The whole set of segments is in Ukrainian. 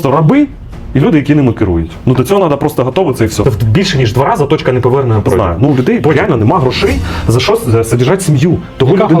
просто раби. І люди, які ними керують. Ну до цього треба просто готуватися і все. Тобто більше ніж два рази точка неповернення Не знаю. Ну у людей реально нема грошей за що содержати сім'ю. Того Яка людина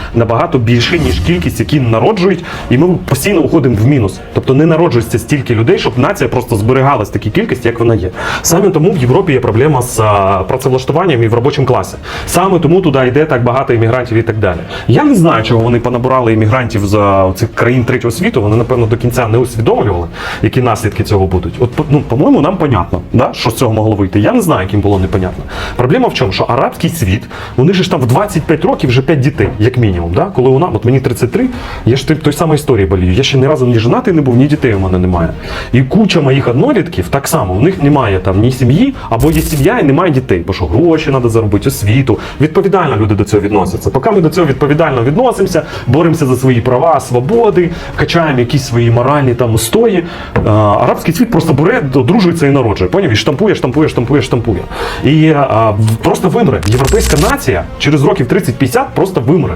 набагато більше, ніж кількість, які народжують, і ми постійно уходимо в мінус. Тобто не народжується стільки людей, щоб нація просто зберігалась такій кількості, як вона є. Саме тому в Європі є проблема з працевлаштуванням і в робочому класі. Саме тому туди йде так багато іммігрантів і так далі. Я не знаю, чого вони понабирали іммігрантів з цих країн третього світу. Вони напевно до кінця не усвідомлювали, які наслідки цього будуть. От ну, по-моєму, нам понятно, да, що з цього могло вийти. Я не знаю, яким було непонятно. Проблема в чому, що арабський світ, же ж там в 25 років вже 5 дітей, як мінімум. Да? Коли нас, от мені 33, я ж той самої історії болію. Я ще ні разу ні женатий не був, ні дітей у мене немає. І куча моїх однолітків так само, у них немає там ні сім'ї, або є сім'я і немає дітей, бо що гроші треба заробити, освіту. Відповідально люди до цього відносяться. Поки ми до цього відповідально відносимося, боремося за свої права, свободи, качаємо якісь свої моральні там устої. а, Арабський світ просто бере, одружується і народжує. Поняв? І штампує, штампує, штампує, штампує. І а, просто вимре. Європейська нація через років 30-50 просто вимре.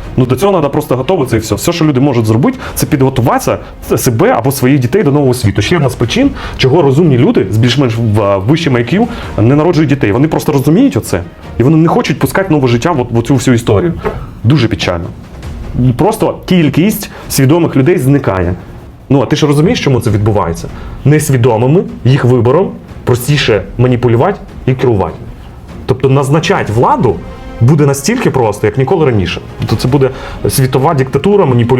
Ну до цього треба просто готуватися і все. Все, що люди можуть зробити, це підготуватися себе або своїх дітей до нового світу. Ще одна з причин, чого розумні люди з більш-менш в- вищим IQ не народжують дітей. Вони просто розуміють оце, і вони не хочуть пускати нове життя в, в цю всю історію. Дуже печально. Просто кількість свідомих людей зникає. Ну а ти ж розумієш, чому це відбувається? Несвідомими їх вибором простіше маніпулювати і керувати. Тобто назначати владу буде настільки просто, як ніколи раніше. Тобто це буде світова диктатура, маніпуляція.